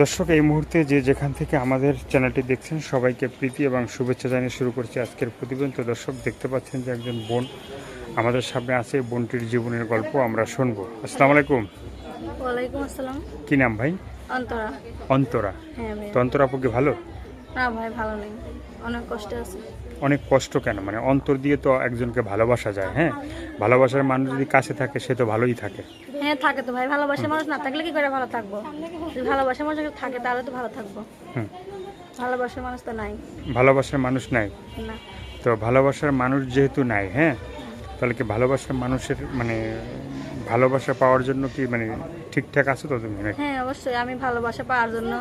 দর্শক এই মুহূর্তে যে যেখান থেকে আমাদের চ্যানেলটি দেখছেন সবাইকে প্রীতি এবং শুভেচ্ছা জানিয়ে শুরু করছি আজকের প্রতিবেদন। তো দর্শক দেখতে পাচ্ছেন যে একজন বোন আমাদের সামনে আছে বোনটির জীবনের গল্প আমরা শুনব। আসসালামু আলাইকুম। ওয়ালাইকুম আসসালাম। কি নাম ভাই? অন্তরা। অন্তরা। হ্যাঁ ভাই তো অন্তরা পক্ষে কি ভালো? না ভাই ভালো নেই। অনেক কষ্ট আছে। অনেক কষ্ট কেন? মানে অন্তর দিয়ে তো একজনকে ভালোবাসা যায় হ্যাঁ? ভালোবাসার মানুষ যদি কাছে থাকে সে তো ভালোই থাকে। হ্যাঁ থাকে তো ভাই। ভালোবাসার মানুষ না থাকলে কি করে ভালো থাকব? যদি ভালোবাসার মানুষ থাকে তাহলে তো ভালো থাকব। হুম। ভালোবাসার মানুষ তো নাই। ভালোবাসার মানুষ নাই? না। তো ভালোবাসার মানুষ যেহেতু নাই হ্যাঁ? তাহলে কি ভালোবাসার মানুষের মানে ভালোবাসা পাওয়ার জন্য কি মানে ঠিকঠাক আছে তো তুমি? হ্যাঁ অবশ্যই। আমি ভালোবাসা পাওয়ার জন্য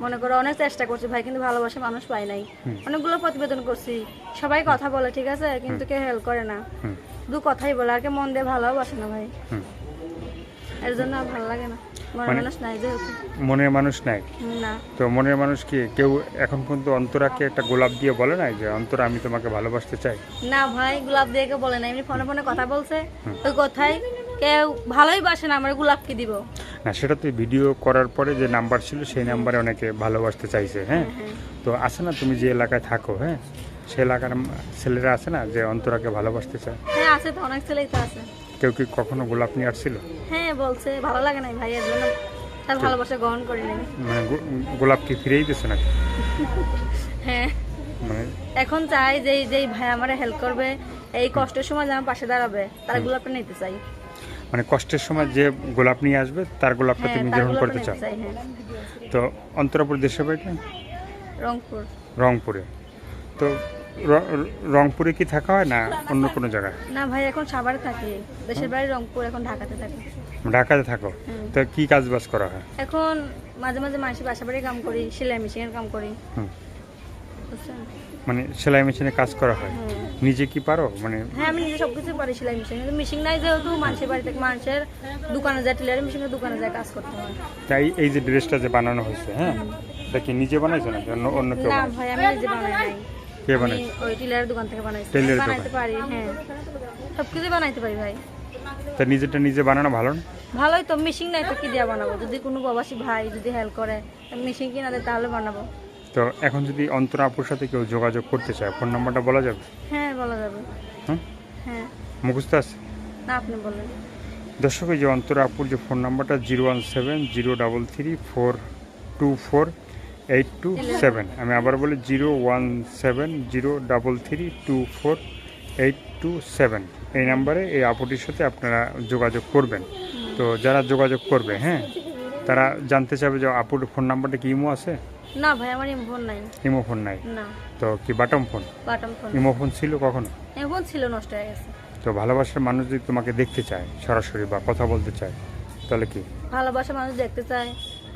মনে করো অনেক চেষ্টা করছি ভাই কিন্তু ভালোবাসা মানুষ পাই নাই। অনেকগুলো প্রতিবেদন করছি। সবাই কথা বলে ঠিক আছে? কিন্তু কেউ হেল্প করে না। দু কথাই বলে আর কে মন দিয়ে ভালোবাসে না ভাই। এর জন্য ভালো লাগে না। মনের মানে- মানুষ নাই নাই? তো মনের মানুষ কি কেউ এখন পর্যন্ত অন্তরাকে একটা গোলাপ দিয়ে বলে না যে অন্তরা আমি তোমাকে ভালোবাসতে চাই না ভাই গোলাপ দিয়ে কেউ বলে না এমনি ফোনে ফোনে কথা বলছে। ওই কথাই কেউ ভালোই বাসে না আমার গোলাপ কি দিব? না সেটা তো ভিডিও করার পরে যে নাম্বার ছিল সেই নাম্বারে অনেকে ভালোবাসতে চাইছে হ্যাঁ? তো আছে না তুমি যে এলাকায় থাকো হ্যাঁ? সে এলাকার ছেলেরা আছে না যে অন্তরাকে ভালোবাসতে চায়? হ্যাঁ আছে তো অনেক ছেলেই তো আছে। কেউ কি কখনো গোলাপ নিয়ে আসছিল? হ্যাঁ বলছে ভালো লাগে না ভাই এর জন্য। তার ভালোবাসা গ্রহণ করি নাই মানে গোলাপ কি ফিরেই দিচ্ছে নাকি? হ্যাঁ। মানে এখন চাই যে যেই ভাই আমারে হেল্প করবে এই কষ্টের সময় যে আমার পাশে দাঁড়াবে তার গোলাপটা নিতে চাই। মানে কষ্টের সময় যে গোলাপ নিয়ে আসবে তার গোলাপটা হ্যাঁ তুমি গ্রহণ করতে চাও হ্যাঁ তো অন্তরাপুর দেশের বাড়িটা? রংপুর। রংপুরে। তো রংপুরে কি থাকা হয় না অন্য কোনো জায়গায়? না ভাই এখন সাভারে থাকি। দেশের বাড়ি রংপুর এখন ঢাকাতে থাকি। ঢাকাতে থাকো? তো কি কাজ বাজ করা হয়? এখন মাঝে মাঝে মাসি বাসা বাড়ি কাম করি সেলাই মেশিনের কাম করি। বুঝছেন মানে সেলাই মেশিনে কাজ করা হয়। নিজে কি পারো? মানে হ্যাঁ আমি নিজে সবকিছু পারি সেলাই মেশিন। কিন্তু মেশিন নাই যেহেতু মানুষের বাড়ি থেকে মানুষের দোকানে যায় টেলার মেশিনের দোকানে যায় কাজ করতে হয়। তাই এই যে ড্রেসটা যে বানানো হয়েছে হ্যাঁ? এটা কি নিজে বানাইছো নাকি অন্য অন্য কেউ না ভাই আমি নিজে বানাই নাই। কে আমি বানাইছে? ওই টেলারের দোকান থেকে বানাইছি। টেলারের। বানাইতে পারি হ্যাঁ। সবকিছু বানাইতে পারি ভাই। তা নিজেরটা নিজে বানানো ভালো না? ভালোই তো মেশিন নাই তো কি দিয়ে বানাবো? যদি কোনো প্রবাসী ভাই যদি হেল্প করে মেশিন কিনা দেয় তাহলে বানাবো। তো এখন যদি অন্তরা আপুর সাথে কেউ যোগাযোগ করতে চায় ফোন নাম্বারটা বলা যাবে? হ্যাঁ বলা যাবে। হুম? হ্যাঁ। মুখস্থ আছে? না আপনি বলেন। দর্শক এই যে অন্তরা আপুর যে ফোন নাম্বারটা zero one seven zero double three four two four eight two seven. আমি আবার বলি zero one seven zero double three two four eight two seven. এই নাম্বারে এই আপুটির সাথে আপনারা যোগাযোগ করবেন। তো যারা যোগাযোগ করবে হ্যাঁ তারা জানতে চাবে যে আপুর ফোন নাম্বারটা কি ইমো আছে? না ভাই আমার ইমো ফোন নাই। ইমো ফোন নাই? না। তো কি button phone? Button phone. Imo phone ছিল কখনো? ফোন ছিল নষ্ট হয়ে গেছে। তো ভালোবাসার মানুষ যদি তোমাকে দেখতে চায় সরাসরি বা কথা বলতে চায় তাহলে কি? ভালোবাসা মানুষ দেখতে চায়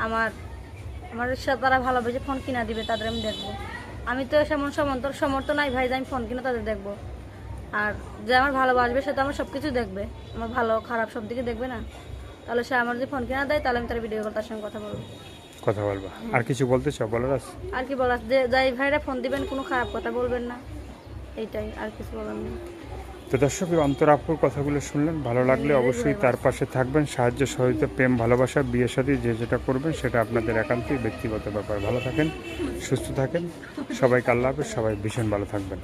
আমার আমার সাথে তারা ভালোবেসে ফোন কিনা দিবে তাদের আমি দেখব। আমি তো সেমন সমর্থ সমর্থ নাই ভাই যে আমি ফোন কিনে তাদের দেখব। আর যে আমার ভালোবাসবে সে তো আমার সব কিছু দেখবে। আমার ভালো খারাপ সব দিকে দেখবে না। তাহলে সে আমার যদি ফোন কিনা দেয় তাহলে আমি তার ভিডিও কল তার সঙ্গে কথা বলব। কথা বলব। আর কিছু বলতে চাও? বলার আছে? আর কি বলার? যে যাই ভাইরা ফোন দিবেন কোনো খারাপ কথা বলবেন না। এইটাই আর কিছু বলার নেই। তো দর্শক অন্তরাপুর কথাগুলো শুনলেন। ভালো লাগলে অবশ্যই তার পাশে থাকবেন। সাহায্য সহযোগিতা প্রেম ভালোবাসা বিয়ের সাথে যে যেটা করবেন সেটা আপনাদের একান্তই ব্যক্তিগত ব্যাপার। ভালো থাকেন সুস্থ থাকেন। সবাই হাফেজ সবাই ভীষণ ভালো থাকবেন।